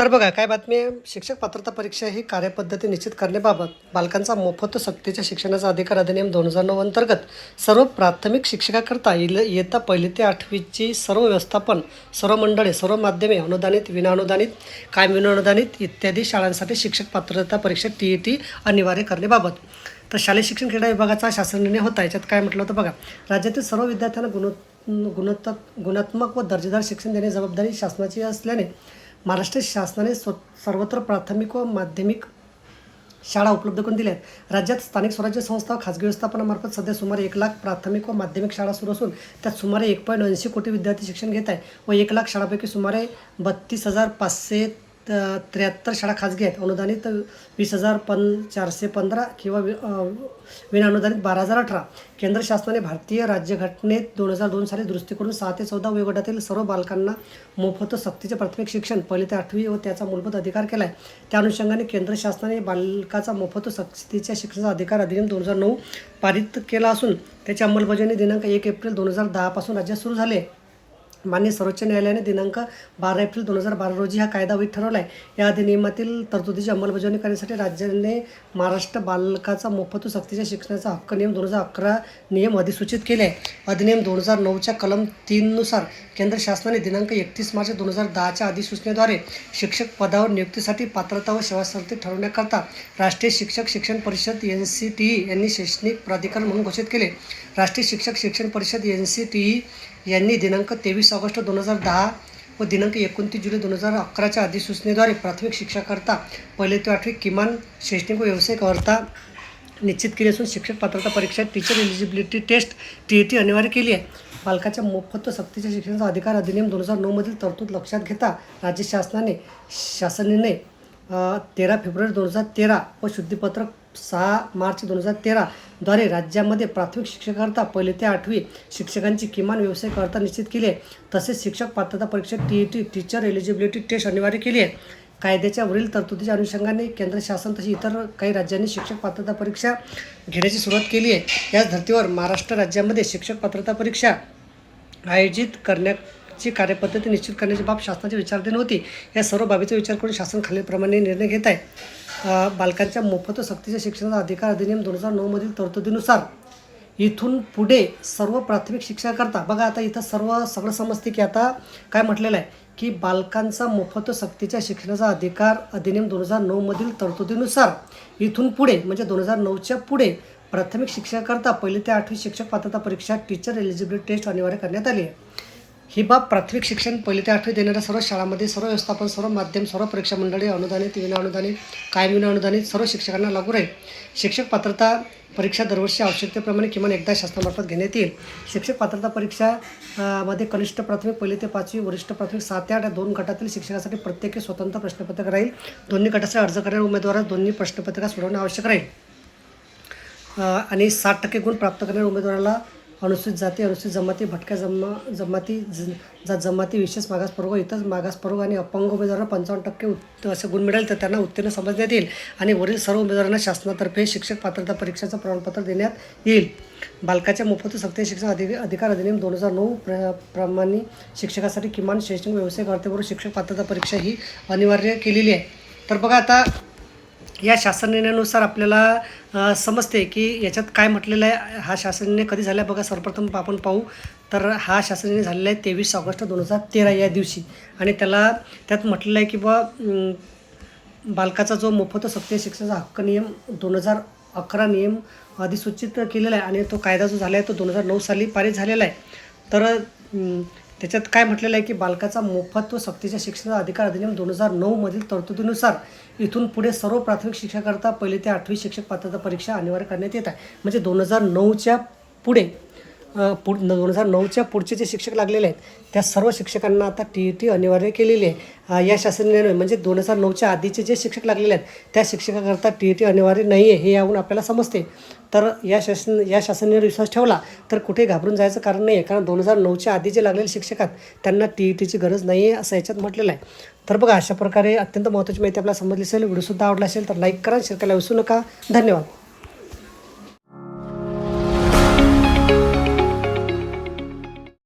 तर बघा काय बातमी आहे? शिक्षक पात्रता परीक्षा ही कार्यपद्धती निश्चित करण्याबाबत बालकांचा मोफत सक्तीच्या शिक्षणाचा अधिकार अधिनियम दोन हजार नऊ अंतर्गत सर्व प्राथमिक शिक्षकाकरता इल इयत्ता पहिली ते आठवीची सर्व व्यवस्थापन सर्व मंडळे सर्व माध्यमे अनुदानित विनाअनुदानित कायमविनाअनुदानित इत्यादी शाळांसाठी शिक्षक पात्रता परीक्षा टी ई टी अनिवार्य करण्याबाबत. तर शालेय शिक्षण क्रीडा विभागाचा शासन निर्णय होता याच्यात काय म्हटलं होतं बघा राज्यातील सर्व विद्यार्थ्यांना गुण गुणोत्त गुणात्मक व दर्जेदार शिक्षण देणे जबाबदारी शासनाची असल्याने महाराष्ट्र शासनाने स्व सर्वत्र प्राथमिक व माध्यमिक शाळा उपलब्ध करून दिल्या आहेत राज्यात स्थानिक स्वराज्य संस्था व खाजगी व्यवस्थापनामार्फत सध्या सुमारे एक लाख प्राथमिक व माध्यमिक शाळा सुरू असून त्यात सुमारे एक पॉईंट ऐंशी कोटी विद्यार्थी शिक्षण घेत आहे व एक लाख शाळापैकी सुमारे बत्तीस हजार पाचशे त्र्याहत्तर शाळा खाजगी आहेत. अनुदानित वीस हजार पन चारशे पंधरा किंवा वि विनाअनुदानित बारा हजार अठरा. केंद्र शासनाने भारतीय राज्यघटनेत दोन हजार दोन साली दुरुस्ती करून सहा ते चौदा वयोगटातील सर्व बालकांना मोफत सक्तीचे प्राथमिक शिक्षण पहिले ते आठवी व त्याचा मूलभूत अधिकार केला आहे त्या अनुषंगाने केंद्र शासनाने बालकाचा मोफत सक्तीच्या शिक्षणाचा अधिकार अधिनियम दोन हजार नऊ पारित केला असून त्याची अंमलबजावणी दिनांक एक एप्रिल दोन हजार दहापासून राज्यात सुरू झाले आहे. मान्य सर्वोच्च न्यायालयाने दिनांक बारा एप्रिल दोन हजार बारा रोजी हा कायदा वैध ठरवला आहे या अधिनियमातील तरतुदीची अंमलबजावणी करण्यासाठी राज्याने महाराष्ट्र बालकाचा मोफत व सक्तीच्या शिक्षणाचा हक्क नियम दोन हजार अकरा नियम अधिसूचित केले आहे. अधिनियम दोन हजार नऊच्या कलम तीननुसार केंद्र शासनाने दिनांक एकतीस मार्च दोन हजार दहाच्या अधिसूचनेद्वारे शिक्षक पदावर नियुक्तीसाठी पात्रता व सेवाशर्ती ठरवण्याकरता राष्ट्रीय शिक्षक शिक्षण परिषद एन सी टी ई यांनी शैक्षणिक प्राधिकरण म्हणून घोषित केले. राष्ट्रीय शिक्षक शिक्षण परिषद एन सी टी ई यांनी दिनांक तेवीस ऑगस्ट दोन हजार दहा व दिनांक एकोणतीस जुलै दोन हजार अकराच्या अधिसूचनेद्वारे प्राथमिक शिक्षाकरता पहिले ते आठवी किमान शैक्षणिक व व्यावसायिक अर्था निश्चित केली असून शिक्षक पात्रता परीक्षा teacher eligibility test T E T अनिवार्य केली आहे. बालकाच्या मोफत सक्तीच्या शिक्षणाचा अधिकार अधिनियम दोन हजार नऊमधील तरतूद लक्षात घेता राज्य शासनाने शासनाने तेरा फेब्रुवारी दोन हजार तेरा व शुद्धीपत्रक सहा मार्च दोन हजार तेराद्वारे राज्यामध्ये प्राथमिक शिक्षकाकरता पहिले ते आठवी शिक्षकांची किमान व्यवसाय करता निश्चित केली आहे. तसेच शिक्षक पात्रता परीक्षा T E T teacher eligibility test अनिवार्य केली आहे. कायद्याच्या वरील तरतुदीच्या अनुषंगाने केंद्र शासन तशी इतर काही राज्यांनी शिक्षक पात्रता परीक्षा घेण्याची सुरुवात केली आहे. याच धर्तीवर महाराष्ट्र राज्यामध्ये शिक्षक पात्रता परीक्षा आयोजित ची कार्यपद्धती निश्चित करण्याची बाब शासनाची विचारधीन होती. या सर्व बाबीचा विचार करून शासन खालीलप्रमाणे निर्णय घेत आहे. बालकांच्या मोफत व सक्तीच्या शिक्षणाचा अधिकार अधिनियम दोन हजार नऊमधील तरतुदीनुसार इथून पुढे सर्व प्राथमिक शिक्षणाकरता बघा आता इथं सर्व सगळं समजते की आता काय म्हटलेलं आहे की बालकांचा मोफत सक्तीच्या शिक्षणाचा अधिकार अधिनियम दोन हजार नऊमधील तरतुदीनुसार इथून पुढे म्हणजे दोन हजार नऊच्या पुढे प्राथमिक शिक्षणाकरता पहिली ते आठवी शिक्षक पात्रता परीक्षा टीचर एलिजिबिलिटी टेस्ट अनिवार्य करण्यात आली आहे. ही बाब प्राथमिक शिक्षण पहिली ते आठवी देणाऱ्या सर्व शाळांमध्ये सर्व व्यवस्थापन सर्व माध्यम सर्व परीक्षा मंडळे अनुदानित विनाअनुदानित कायम विनाअनुदानित सर्व शिक्षकांना लागू राहील. शिक्षक पात्रता परीक्षा दरवर्षी आवश्यकतेप्रमाणे किमान एकदा शासनामार्फत घेण्यात येईल. शिक्षक पात्रता परीक्षा मध्ये कनिष्ठ प्राथमिक पहिली ते पाचवी वरिष्ठ प्राथमिक सात ते आठ या दोन गटातील शिक्षकासाठी प्रत्येकी स्वतंत्र प्रश्नपत्रक राहील. दोन्ही गटासाठी अर्ज करणाऱ्या उमेदवारास दोन्ही प्रश्नपत्रिका सोडवणे आवश्यक राहील. आणि साठ टक्के गुण प्राप्त करणाऱ्या उमेदवाराला अनुसूचित जाती अनुसूचित जमाती भटक्या जमा जमाती ज- जात जमाती विशेष मागासप्रवर्ग इतर मागासप्रवर्ग आणि अपंग उमेदवारांना पंचावन्न टक्के उत् असे गुण मिळेल तर त्यांना उत्तीर्ण समजण्यात येईल आणि वरील सर्व उमेदवारांना शासनातर्फे शिक्षक पात्रता परीक्षेचं प्रमाणपत्र देण्यात येईल. बालकाच्या मोफत सक्तीय शिक्षण अधिक अधिकार अधिनियम दोन हजार नऊ प्र प्रमाणे शिक्षकासाठी किमान शैक्षणिक व्यावसायिक अर्थेबरोबर शिक्षक पात्रता परीक्षा ही अनिवार्य केलेली आहे. तर बघा आता या शासन निर्णयानुसार आपल्याला समजते की याच्यात काय म्हटलेलं आहे हा शासन निर्णय कधी झाला आहे बघा सर्वप्रथम आपण पाहू. तर हा शासन निर्णय झालेला आहे तेवीस ऑगस्ट दोन हजार तेरा या दिवशी. आणि त्याला त्यात म्हटलेलं आहे की बा बालकाचा जो मोफत सक्तीय शिक्षणाचा हक्क नियम दोन हजार अकरा नियम अधिसूचित केलेला आहे. आणि तो कायदा जो झाला आहे तो दोन हजार नऊ साली पारित झालेला आहे. तर त्याच्यात काय म्हटलेलं आहे की बालकाचा मोफत व सक्तीच्या शिक्षणाचा अधिकार अधिनियम दोन हजार नऊमधील तरतुदीनुसार इथून पुढे सर्व प्राथमिक शिक्षकाकरता पहिले ते आठवी शिक्षक पात्रता परीक्षा अनिवार्य करण्यात येत आहे. म्हणजे दोन हजार नऊच्या पुढे पुढ दोन हजार नऊच्या पुढचे जे शिक्षक लागलेले आहेत त्या सर्व शिक्षकांना आता टी ई टी अनिवार्य केलेली आहे. या शासन निर्णय म्हणजे दोन हजार नऊच्या आधीचे जे शिक्षक लागलेले आहेत त्या शिक्षकाकरता टी ई टी अनिवार्य नाही आहे हे यावरून आपल्याला समजते. तर या शासन या शासनावर विश्वास ठेवला तर कुठे घाबरून जायचं कारण नाही आहे कारण दोन हजार नऊच्या आधी जे लागलेले शिक्षक आहेत त्यांना टी ई टीची गरज नाही आहे असं याच्यात म्हटलेलं आहे. तर बघा अशा प्रकारे अत्यंत महत्त्वाची माहिती आपल्याला समजली असेल व्हिडिओसुद्धा आवडला असेल तर लाईक करा शेअर करायला विसरू नका. धन्यवाद.